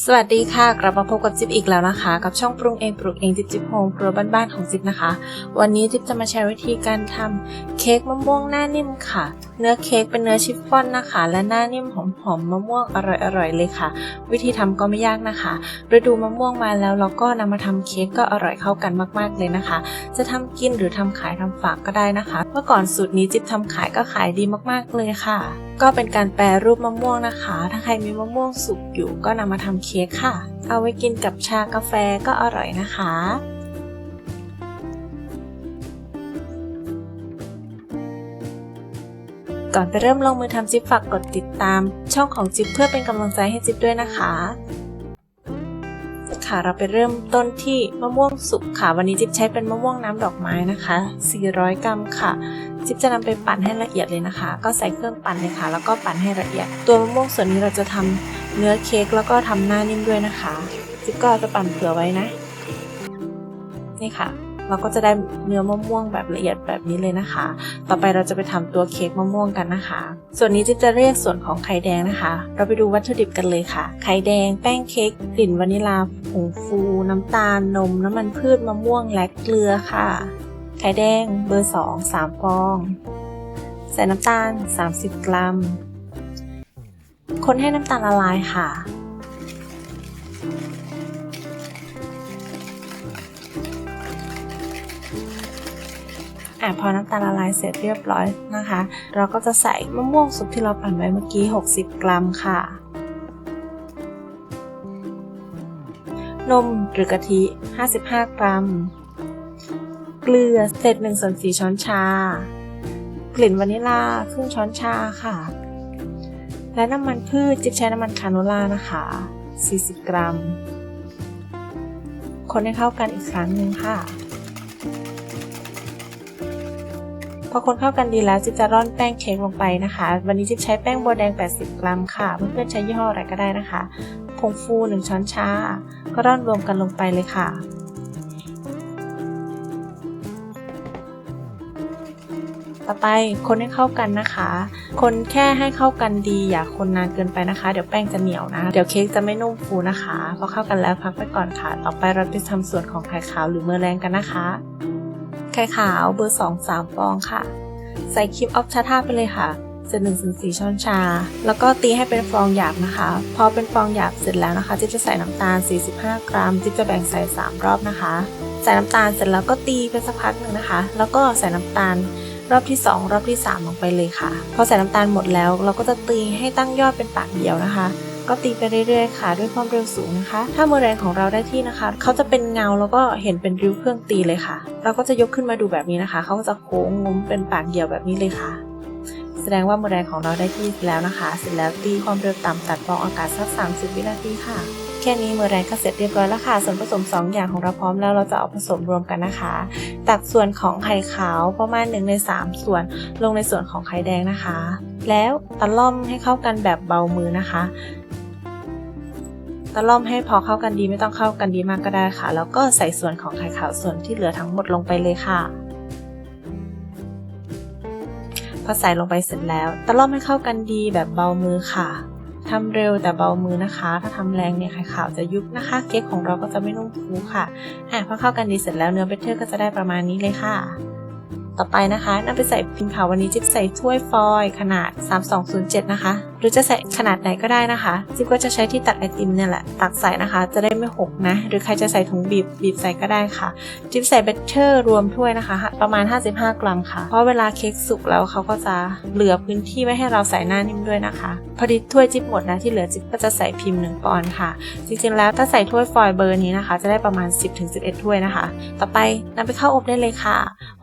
สวัสดีค่ะ กลับมาพบกับจิ๊บอีกแล้วนะคะ กับช่องปรุงเองปลูกเองจิ๊บจิ๊บโฮมครัวบ้านๆของจิ๊บนะคะ วันนี้จิ๊บจะมาแชร์วิธีการทำเค้กมะม่วงหน้านิ่มค่ะ เนื้อเค้กเป็นเนื้อชิฟฟ่อนนะคะ และหน้านิ่มหอมๆมะม่วงอร่อยๆเลยค่ะ วิธีทำก็ไม่ยากนะคะฤดูมะม่วงมาแล้วเราก็นำมาทำเค้กก็อร่อยเข้ากันมากๆเลยนะคะ จะทำกินหรือทำขายทำฝากก็ได้นะคะ เมื่อก่อนสูตรนี้จิ๊บทำขายก็ขายดีมากๆเลยค่ะ ก็เป็นการแปรรูปมะม่วงนะคะ ถ้าใครมีมะม่วงสุกอยู่ก็นำมาทำเค้กค่ะ เอาไว้กินกับชากาแฟก็อร่อยนะคะก่อนไปเริ่มลงมือทำจิ๊บฝากกดติดตาม ช่องของจิ๊บเพื่อเป็นกำลังใจให้จิ๊บด้วยนะคะ ค่ะ เราไปเริ่มต้นที่มะม่วงสุกค่ะ วันนี้จิ๊บใช้เป็นมะม่วงน้ำดอกไม้นะคะ 400 กรัมค่ะจิ๊บจะนำไปปั่นให้ละเอียดเลยนะคะ ก็ใส่เครื่องปั่นเลยค่ะ แล้วก็ปั่นให้ละเอียด ตัวมะม่วงส่วนนี้เราจะทำเนื้อเค้กแล้วก็ทำหน้านิ่มด้วยนะคะ จิ๊บก็จะปั่นเผื่อไว้นะ นี่ค่ะ เราก็จะได้เนื้อมะม่วงแบบละเอียดแบบนี้เลยนะคะ ต่อไปเราจะไปทำตัวเค้กมะม่วงกันนะคะ ส่วนนี้จิ๊บจะเรียกส่วนของไข่แดงนะคะ เราไปดูวัตถุดิบกันเลยค่ะ ไข่แดง แป้งเค้กกลิ่นวานิลาผงฟู น้ำตาลนม น้ำมันพืชมะม่วงและเกลือค่ะ ไข่แดงเบอร์ 2 3ฟอง ใส่น้ำตาล 30 กรัม คนให้น้ำตาลละลายค่ะ อะพอน้ำตาลละลายเสร็จเรียบร้อยนะคะ เราก็จะใส่มะม่วงสุกที่เราปั่นไว้เมื่อกี้ 60 กรัมค่ะ นมหรือกะทิ 55 กรัม เกลือเศษ1ส่วน4ช้อนชา กลิ่นวานิลาครึ่งช้อนชาค่ะ และน้ำมันพืชจิ๊บใช้น้ำมันคาโนล่านะคะ 40 กรัม คนให้เข้ากันอีกครั้งหนึ่งค่ะ พอคนเข้ากันดีแล้วจิ๊บจะร่อนแป้งเค้กลงไปนะคะ วันนี้จิ๊บใช้แป้งโบวแดง 80 กรัมค่ะ เพื่อนๆใช้ยี่ห้ออะไรก็ได้นะคะ ผงฟู 1 ช้อนชา ก็ร่อนรวมกันลงไปเลยค่ะต่อไปคนให้เข้ากันนะคะ คนแค่ให้เข้ากันดีอย่าคนนานเกินไปนะคะ เดี๋ยวแป้งจะเหนียวนะ เดี๋ยวเค้กจะไม่นุ่มฟูนะคะ พอเข้ากันแล้วพักไปก่อนค่ะ ต่อไปเราจะทำส่วนของไข่ขาวหรือเมอแรงกันนะคะ ไข่ขาวเบอร์ 2 3 ฟองค่ะ ใส่ครีมออฟชาท่าไปเลยค่ะเศษหนึ่งส่วนสี่ช้อนชา แล้วก็ตีให้เป็นฟองหยาบนะคะ พอเป็นฟองหยาบเสร็จแล้วนะคะ จิ๊บจะใส่น้ำตาล 45 กรัม จิ๊บจะแบ่งใส่ 3 รอบนะคะ ใส่น้ำตาลเสร็จแล้วก็ตีไปสักพักหนึ่งนะคะ แล้วก็ใส่น้ำตาลรอบที่ 2 รอบที่ 3 ลงไปเลยค่ะ พอใส่น้ำตาลหมดแล้ว เราก็จะตีให้ตั้งยอดเป็นปากเดียวนะคะ ก็ตีไปเรื่อยๆค่ะ ด้วยความเร็วสูงนะคะ ถ้ามือแรงของเราได้ที่นะคะ เขาจะเป็นเงาแล้วก็เห็นเป็นริ้วเครื่องตีเลยค่ะ เราก็จะยกขึ้นมาดูแบบนี้นะคะ เขาก็จะโค้งงุ้มเป็นปากเดียวแบบนี้เลยค่ะ แสดงว่ามือแรงของเราได้ที่แล้วนะคะ เสร็จแล้วตีความเร็วต่ำตัดฟองอากาศสัก 30 วินาทีค่ะ แค่นี้มือแรงก็เสร็จเรียบร้อยแล้วค่ะ ส่วนผสม 2 อย่างของเราพร้อมแล้วเราจะเอาผสมรวมกันนะคะ ตักส่วนของไข่ขาวประมาณ1ใน3ส่วนลงในส่วนของไข่แดงนะคะ แล้วตะล่อมให้เข้ากันแบบเบามือนะคะ ตะล่อมให้พอเข้ากันดีไม่ต้องเข้ากันดีมากก็ได้ค่ะ แล้วก็ใส่ส่วนของไข่ขาวส่วนที่เหลือทั้งหมดลงไปเลยค่ะพอใส่ลงไปเสร็จแล้ว ตะล่อมให้เข้ากันดีแบบเบามือค่ะทำเร็วแต่เบามือนะคะ ถ้าทำแรงเนี่ยไข่ขาวจะยุบนะคะ เค้กของเราก็จะไม่นุ่มฟูค่ะอะพอเข้ากันดีเสร็จแล้วเนื้อเบเทอร์ก็จะได้ประมาณนี้เลยค่ะ ต่อไปนะคะนำไปใส่พิมพ์ขาววันนี้จิ๊บใส่ถ้วยฟอยล์ขนาด 3207 นะคะ หรือจะใส่ขนาดไหนก็ได้นะคะจิ๊บก็จะใช้ที่ตักไอติมเนี่ยแหละ ตักใส่นะคะ จะได้ไม่หกนะ หรือใครจะใส่ถุงบีบบีบใส่ก็ได้ค่ะ จิ๊บใส่เบเทอร์รวมถ้วยนะคะ ประมาณ 55 กรัมค่ะ เพราะเวลาเค้กสุกแล้วเขาก็จะเหลือพื้นที่ไว้ให้เราใส่หน้านิ่มด้วยนะคะ พอดีถ้วยจิ๊บหมดนะที่เหลือจิ๊บก็จะใส่พิมพ์หนึ่งปอนด์ค่ะ จริงๆแล้วถ้าใส่ถ้วยฟอยล์เบอร์นี้นะคะ จะได้ประมาณ 10-11ถ้วยนะคะ ต่อไปนำไปเข้าอบได้เลยค่ะ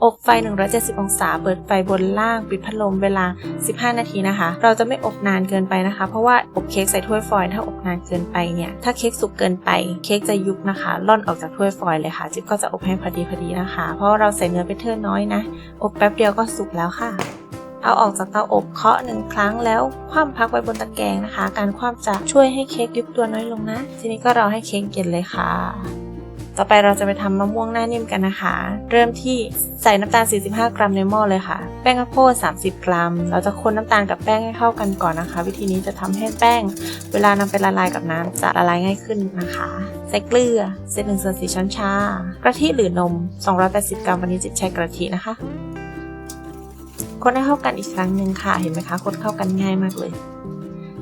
อบไฟ170 องศา เปิดไฟบนล่าง ปิดพัดลมเวลา 15 นาทีนะคะ เราจะไม่อบนานเกินไปนะคะ เพราะว่าอบเค้กใส่ถ้วยฟอยล์ถ้าอบนานเกินไปเนี่ย ถ้าเค้กสุกเกินไปเค้กจะยุบนะคะล่อนออกจากถ้วยฟอยล์เลยค่ะ จิ๊บก็จะอบให้พอดีพอดีนะคะ เพราะเราใส่เนื้อเบเทอร์น้อยนะ อบแป๊บเดียวก็สุกแล้วค่ะเอาออกจากเตาอบเคาะหนึ่งครั้งแล้วคว่ำพักไว้บนตะแกรงนะคะ การคว่ำจะช่วยให้เค้กยุบตัวน้อยลงนะ ทีนี้ก็รอให้เค้กเย็นเลยค่ะ ต่อไปเราจะไปทำมะม่วงหน้านิ่มกันนะคะ เริ่มที่ใส่น้ำตาล 45 กรัมในหม้อเลยค่ะ แป้งข้าวโพด 30 กรัม เราจะคนน้ำตาลกับแป้งให้เข้ากันก่อนนะคะ วิธีนี้จะทำให้แป้ง เวลานำไปละลายกับน้ำจะละลายง่ายขึ้นนะคะ ใส่เกลือเศษหนึ่งส่วนสี่ช้อนชากะทิหรือนม 280 กรัม วันนี้จิบใช้กะทินะคะ คนให้เข้ากันอีกครั้งหนึ่งค่ะ เห็นไหมคะ คนเข้ากันง่ายมากเลย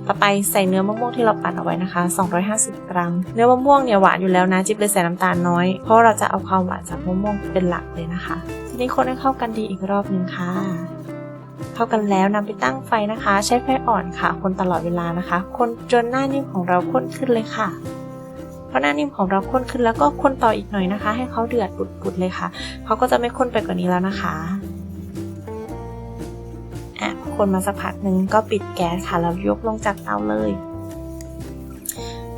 ต่อไปใส่เนื้อมะม่วงที่เราปั่นเอาไว้นะคะ 250 กรัม เนื้อมะม่วงเนี่ยหวานอยู่แล้วนะ จิ๊บเลยใส่น้ำตาลน้อย เพราะเราจะเอาความหวานจากมะม่วงเป็นหลักเลยนะคะ ทีนี้คนให้เข้ากันดีอีกรอบหนึ่งค่ะ เข้ากันแล้วนำไปตั้งไฟนะคะ ใช้ไฟอ่อนค่ะ คนตลอดเวลานะคะ คนจนหน้านิ่มของเราข้นขึ้นเลยค่ะพอหน้านิ่มของเราข้นขึ้นแล้วก็คนต่ออีกหน่อยนะคะ ให้เขาเดือดปุดๆเลยค่ะเขาก็จะไม่ข้นไปกว่านี้แล้วนะคะ คนมาสักพักหนึ่งก็ปิดแก๊สค่ะแล้วยกลงจากเตาเลย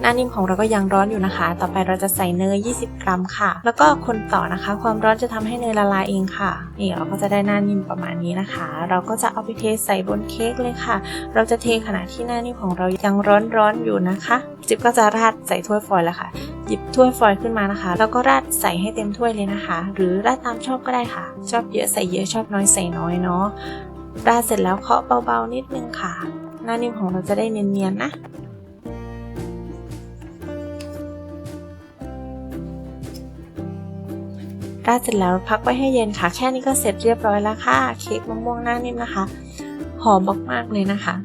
หน้านิ่มของเราก็ยังร้อนอยู่นะคะ ต่อไปเราจะใส่เนย 20 กรัมค่ะ แล้วก็คนต่อนะคะ ความร้อนจะทำให้เนยละลายเองค่ะ นี่เราก็จะได้หน้านิ่มประมาณนี้นะคะ เราก็จะเอาไปเทใส่บนเค้กเลยค่ะ เราจะเทขณะที่หน้านิ่มของเรายังร้อนๆอยู่นะคะ จิ๊บก็จะราดใส่ถ้วยฟอยล์แล้วค่ะหยิบถ้วยฟอยล์ขึ้นมานะคะ แล้วก็ราดใส่ให้เต็มถ้วยเลยนะคะ หรือราดตามชอบก็ได้ค่ะ ชอบเยอะใส่เยอะชอบน้อยใส่น้อยเนาะ ราดเสร็จแล้วเคาะเบาๆนิดนึงค่ะ หน้านิ่มของเราจะได้เนียนๆนะราดเสร็จแล้วพักไว้ให้เย็นค่ะ แค่นี้ก็เสร็จเรียบร้อยแล้วค่ะ เค้กมะม่วงหน้านิ่มนะคะ หอมมากๆเลยนะคะ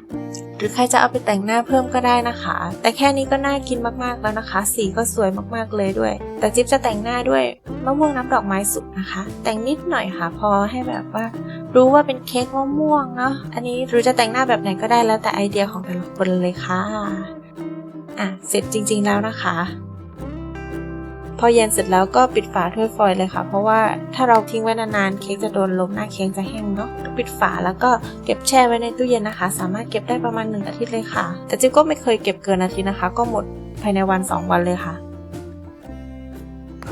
หรือใครจะเอาไปแต่งหน้าเพิ่มก็ได้นะคะ แต่แค่นี้ก็น่ากินมากๆแล้วนะคะ สีก็สวยมากๆเลยด้วย แต่จิ๊บจะแต่งหน้าด้วยมะม่วงน้ำดอกไม้สุกนะคะ แต่งนิดหน่อยค่ะ พอให้แบบว่า รู้ว่าเป็นเค้กมะม่วงเนาะ อันนี้รือจะแต่งหน้าแบบไหนก็ได้แล้วแต่ไอเดียของแต่ละคนเลยค่ะ อะ เสร็จจริง ๆแล้วนะคะ พอเย็นเสร็จแล้วก็ปิดฝาถ้วยฟอยล์เลยค่ะ เพราะว่าถ้าเราทิ้งไว้นานๆเค้กจะโดนลมหน้าเค้กจะแห้งเนาะ ปิดฝาแล้วก็เก็บแช่ไว้ในตู้เย็นนะคะ สามารถเก็บได้ประมาณหนึ่งอาทิตย์เลยค่ะ แต่จิ๊บก็ไม่เคยเก็บเกินอาทิตย์นะคะ ก็หมดภายในวันสองวันเลยค่ะ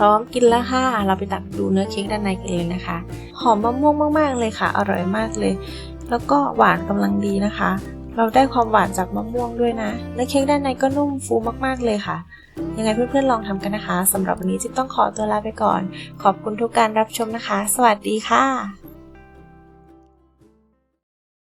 ร้อมกินแล้วค่ะ เราไปตักดูเนื้อเค้กด้านในกันเลยนะคะ หอมมะม่วงมากๆเลยค่ะ อร่อยมากเลย แล้วก็หวานกำลังดีนะคะ เราได้ความหวานจากมะม่วงด้วยนะ เนื้อเค้กด้านในก็นุ่มฟูมากๆเลยค่ะ ยังไงเพื่อนๆลองทำกันนะคะสำหรับวันนี้จิ๊บต้องขอตัวลาไปก่อน ขอบคุณทุกการรับชมนะคะ สวัสดีค่ะ